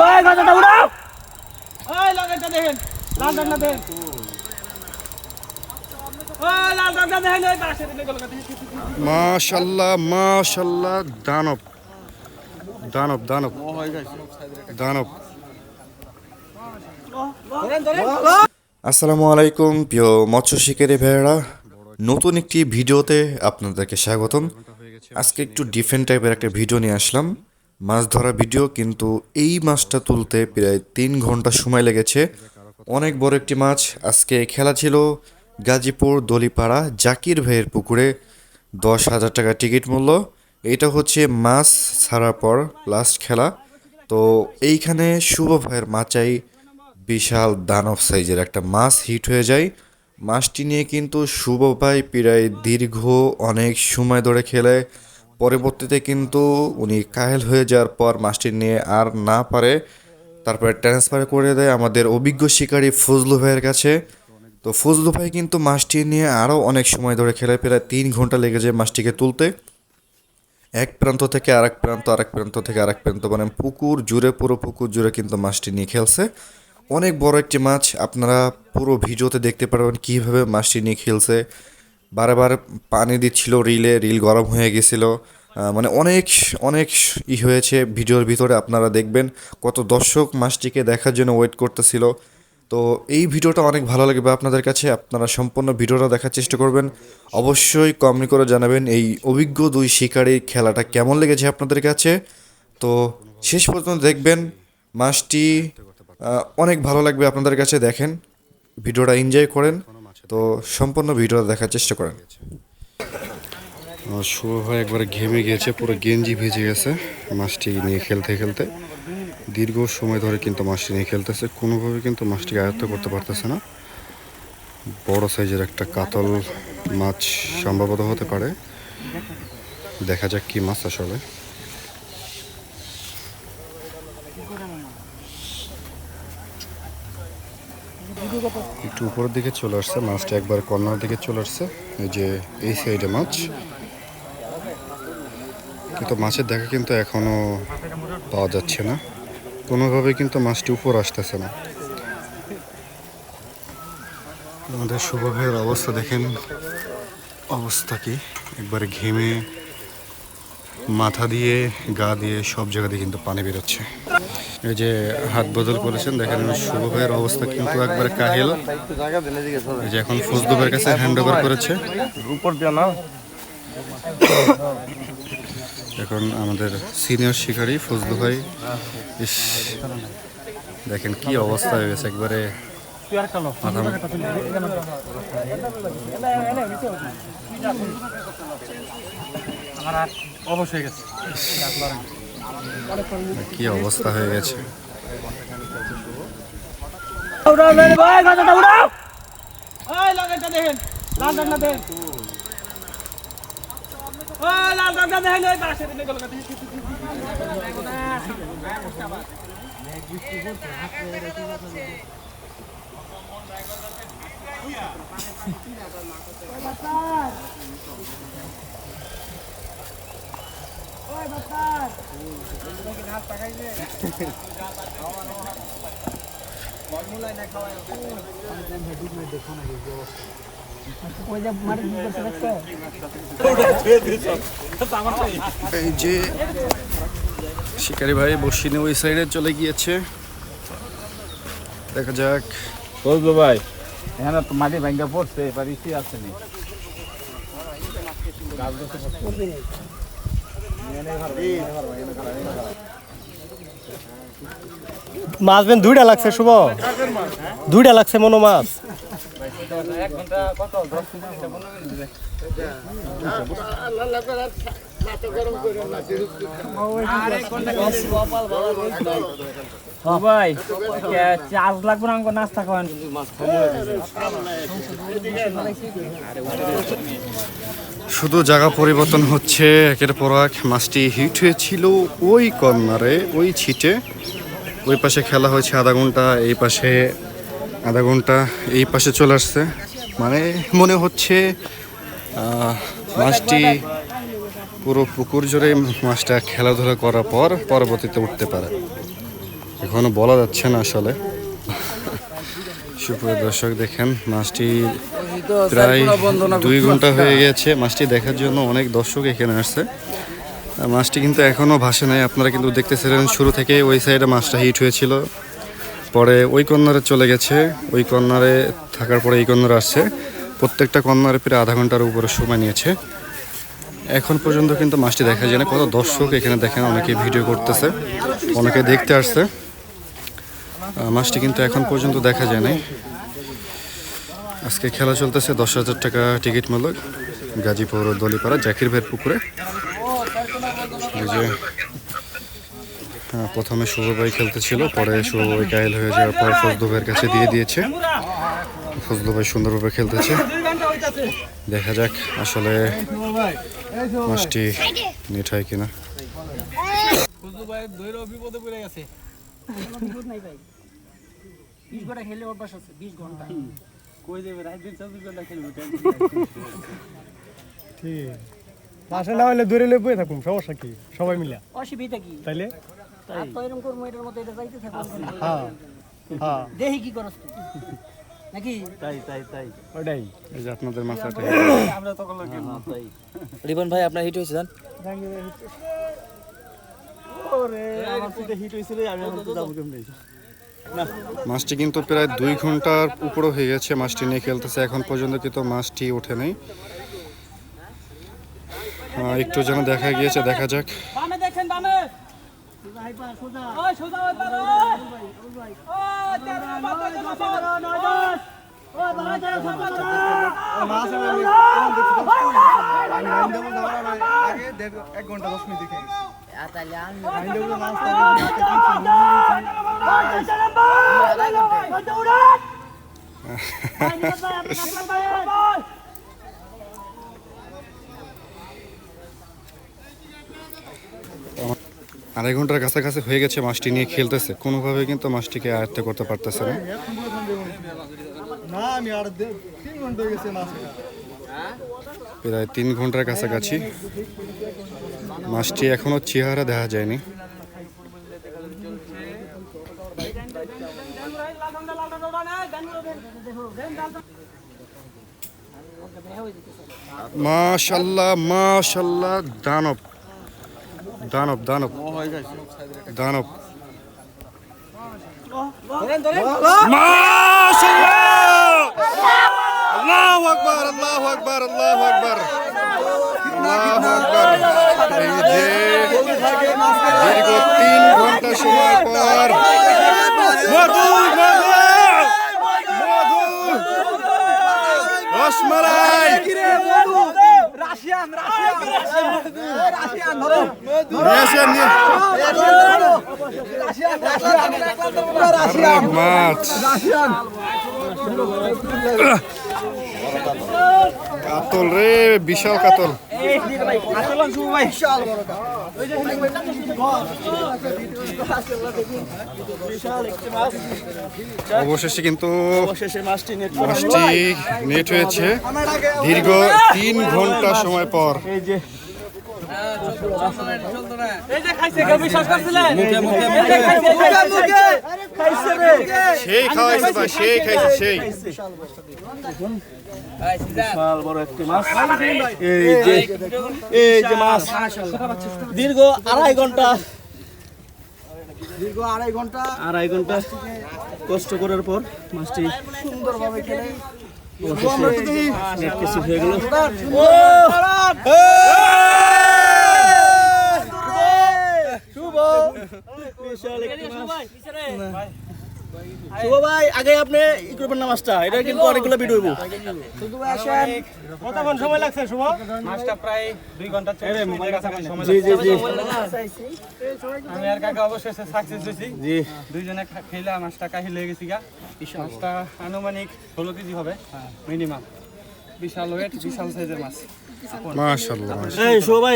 ভাই গাছটা উড়াও। ওই লাগাইটা দেখেন লাল ডাকনা দেখেন। গেল মাশাল্লাহ মাশাল্লাহ দানব। দানব দানব। দানব। আসসালামু আলাইকুম প্রিয় মৎস্য শিকারী ভাইয়েরা। নতুন একটি ভিডিওতে আপনাদেরকে স্বাগতম। আজকে একটু ডিফারেন্ট টাইপের একটা ভিডিও নিয়ে আসলাম। মাছ ধরা ভিডিও, কিন্তু এই মাছটা তুলতে প্রায় তিন ঘণ্টা সময় লেগেছে। অনেক বড় একটি মাছ আজকে খেলা ছিল গাজীপুর দলিপাড়া জাকির ভাইয়ের পুকুরে। দশ হাজার টাকা টিকিট মূল্য। এটা হচ্ছে মাছ ছাড়ার পর লাস্ট খেলা। তো এইখানে শুভ ভাইয়ের মাচাই বিশাল দানব সাইজের একটা মাছ হিট হয়ে যায়। মাছটি নিয়ে কিন্তু শুভ ভাই প্রায় দীর্ঘ অনেক সময় ধরে খেলে। পরবর্তীতে কিন্তু উনি কাহেল হয়ে যাওয়ার পর মাছটি নিয়ে আর না পারে, তারপরে ট্রান্সফার করে দেয় আমাদের অভিজ্ঞ শিকারী ফজলু ভাইয়ের কাছে। তো ফজলু ভাই কিন্তু মাছটি নিয়ে আরও অনেক সময় ধরে খেলে প্রায় তিন ঘণ্টা লেগে যায় মাছটিকে তুলতে। এক প্রান্ত থেকে আরেক প্রান্ত আরেক প্রান্ত থেকে আরেক প্রান্ত মানে পুকুর জুড়ে, পুরো পুকুর জুড়ে কিন্তু মাছটি নিয়ে খেলছে। অনেক বড় একটি মাছ, আপনারা পুরো ভিডিওতে দেখতে পারবেন কীভাবে মাছটি নিয়ে খেলছে। বারবার পানি দিচ্ছিল রিলে রিল গরম হয়ে গেছিল। মানে অনেক অনেক ই হয়েছে ভিডিওর ভিতরে আপনারা দেখবেন কত দর্শক মাছটিকে দেখার জন্য ওয়েট করতেছিল। তো এই ভিডিওটা অনেক ভালো লাগবে আপনাদের কাছে আপনারা সম্পূর্ণ ভিডিওটা দেখার চেষ্টা করবেন। অবশ্যই কমেন্ট করে জানাবেন এই অভিজ্ঞ দুই শিকারীর খেলাটা কেমন লেগেছে আপনাদের কাছে। তো শেষ পর্যন্ত দেখবেন আহ, অনেক ভালো লাগবে আপনাদের কাছে দেখেন ভিডিওটা এনজয় করেন। তো সম্পূর্ণ ভিডিওটা দেখার চেষ্টা করেন। শুরু ভাই একবারে ঘেমে গিয়েছে পুরো গেঞ্জি ভিজে গেছে, মাছটি নিয়ে খেলতে খেলতে। দীর্ঘ সময় ধরে কিন্তু মাছটি নিয়ে খেলতেছে, কোনোভাবে কিন্তু মাছটিকে আয়ত্ত করতে পারতেছে না। বড় সাইজের একটা কাতল মাছ সম্ভবত হতে পারে। দেখা যাক কি মাছ আসলে। একটু উপরের দিকে চলে আসছে, মাছটা একবার কর্নার দিকে চলে আসছে, এই যে এই সাইডে মাছ। কিন্তু মাছের দেখা কিন্তু এখনও পাওয়া যাচ্ছে না। কোনোভাবে কিন্তু মাছটি উপর আসতেছে না। আমাদের শুভ অবস্থা দেখেন, অবস্থা কি? একবারে ঘেমে মাথা দিয়ে গা দিয়ে সব জায়গা দিয়ে কিন্তু পানি বেরোচ্ছে। এই যে হাত বদল করেছেন দেখেন শুভ ভাইয়ের অবস্থা কিন্তু একবার কাহিল। এই যে এখন ফজলু ভাইয়ের কাছে হ্যান্ড ওভার করেছে। উপর না? এখন আমাদের সিনিয়র শিকারী ফজলু ভাই ইস দেখেন কি অবস্থা হয়ে গেছে একবারে। আমার আর অবশ্যই গেছে। কি অবস্থা হয়ে গেছে উড়াও ভাই গাছটা উড়াও ওই লাগাইটা দেখেন লাল ডাকনা দেখেন ওই লাল ডাকনা দেখেন ওই পাশে দিকে গেল এই যে শিকারি ভাই বসিনে ওই সাইডে চলে গিয়েছে। দেখা যাক। বুঝলো ভাই, এখানে তো মাটি ভাঙ্গা পড়ছে, এবার ইসি আছে নি। মাছ বেন দুইটা লাগছে, শুভ? দুইটা লাগছে মনো মাছ। ভাই চার্জ লাগবে না আমাকে নাস্তা খাওয়ান? শুধু জায়গা পরিবর্তন হচ্ছে, একের পর এক মাছটি হিট হয়েছিল ওই কর্নারে, ওই ছিটে। ওই পাশে খেলা হয়েছে আধা ঘণ্টা, এই পাশে আধা ঘণ্টা, এই পাশে চলে আসছে। মানে মনে হচ্ছে মাছটি পুরো পুকুর জুড়ে মাছটা খেলাধুলা করার পর পরবর্তীতে উঠতে পারে। এখনও বলা যাচ্ছে না আসলে। সুপ্রিয় দর্শক দেখেন মাছটি প্রায় দুই ঘণ্টা হয়ে গেছে। মাছটি দেখার জন্য অনেক দর্শক এখানে আসছে। মাছটি কিন্তু এখনও ভাসে নাই। আপনারা কিন্তু দেখতেছিলেন শুরু থেকে ওই সাইডে মাছটা হিট হয়েছিল। পরে ওই কর্নারে চলে গেছে। ওই কর্নারে থাকার পরে এই কর্নারে আসছে। প্রত্যেকটা কর্নারে প্রায় আধা ঘণ্টার উপরে সময় নিয়েছে। এখন পর্যন্ত কিন্তু মাছটি দেখা যায় না। কত দর্শক এখানে দেখেন অনেকে ভিডিও করতেছে অনেকে দেখতে আসছে। মাছটি কিন্তু এখন পর্যন্ত দেখা যায় নাই। আজকে খেলা চলতেছে দশ হাজার টাকা টিকিট মূল্য, গাজীপুর দলিপাড়া, জাকির ভাইয়ের পুকুরে। যে প্রথমে শুভ ভাই খেলতেছিল, পরে শুভ ভাই হয়ে যাওয়ার পর ফজলু ভাইয়ের কাছে দিয়ে দিয়েছে। ফজলু ভাই সুন্দরভাবে খেলতেছে। দেখা যাক আসলে মাছটি নেট হয় কিনা। ভাই দৈর বিপদে পড়ে গেছে। বিশ ঘণ্টা খেলে অভ্যাস আছে বিশ ঘণ্টা। কই দেবে রাত দিন চব্বিশ ঘণ্টা খেলবে ঠিক। মাসে না হলে দূরে লয়ে বয়ে থাকুম সমস্যা কি? সবাই মিলে। অসুবিধা কি? তাইলে? আর তো এরকম করব এটার মতো এটা যাইতে থাকব হ্যাঁ হ্যাঁ। দেখি কি করস তুই? নাকি? তাই তাই তাই। ওটাই। এই যে আপনাদের মাথাটা আমরা লোক তাই। রিবন ভাই আপনার হিট হয়েছে জান? ওরে আমার তো হিট হইছিল আমি এখন তো যাব কেমনে মাছটি কিন্তু প্রায় দুই ঘণ্টার উপরে হয়ে গেছে মাছটি নিয়ে খেলতেছে। এখন পর্যন্ত কিন্তু মাছটি ওঠে নাই। একটু যেন দেখা গিয়েছে দেখা যাক। বামে দেখেন বামে। ওই আড়াই ঘণ্টার কাছাকাছি হয়ে গেছে মাছটি নিয়ে খেলতেছে কোনোভাবে কিন্তু মাছটিকে আয়ত্ত করতে পারতেছে না না আমি আর তিন ঘণ্টা হয়ে গেছে মাছ প্রায় তিন ঘণ্টার কাছাকাছি মাছটি এখনও চেহারা দেখা যায়নি। মাশাল্লাহ মাশাল্লাহ দানব। দানব দানব। দানব। আকবার আল্লাহু আকবার আল্লাহু আকবার আল্লাহু আকবার দীর্ঘ তিন ঘণ্টা সময় পর। মধু মধু রসমালাই রাশিয়ান নিয়ে আরে মাছ। কাতল রে বিশাল কাতল। অবশেষে কিন্তু মাছটি নেট হয়েছে। দীর্ঘ তিন ঘণ্টা সময় পর। এই যে খাইছে যে খাইছে। সেই খাওয়াইছে ভাই সেই খাইছে সেই। বিশাল বড় একটি মাছ। এই যে এই যে মাছ। দীর্ঘ আড়াই ঘণ্টা। দীর্ঘ আড়াই ঘণ্টা। আড়াই ঘণ্টা কষ্ট করার পর মাছটি সুন্দরভাবে খেলে। কিছু হয়ে গেল। শুভ। বিশাল একটি মাছ। শুভ ভাই আগে আপনি ই করবেন না এটা কিন্তু অনেকগুলো ভিডিও হইব। কতক্ষণ সময় লাগছে শুভ? মাছটা প্রায় দুই ঘণ্টা চলে মোবাইল কাছাকাছি সময় জি জি জি। আমি আর কাকা অবশেষে সাকসেস জি। দুইজনে খেলা মাছটা কাহি লেগে গেছি গা। মাছটা আনুমানিক ষোলো কেজি হবে মিনিমাম বিশাল ওয়েট বিশাল সাইজের মাছ। মাশাল্লাহ এই সবাই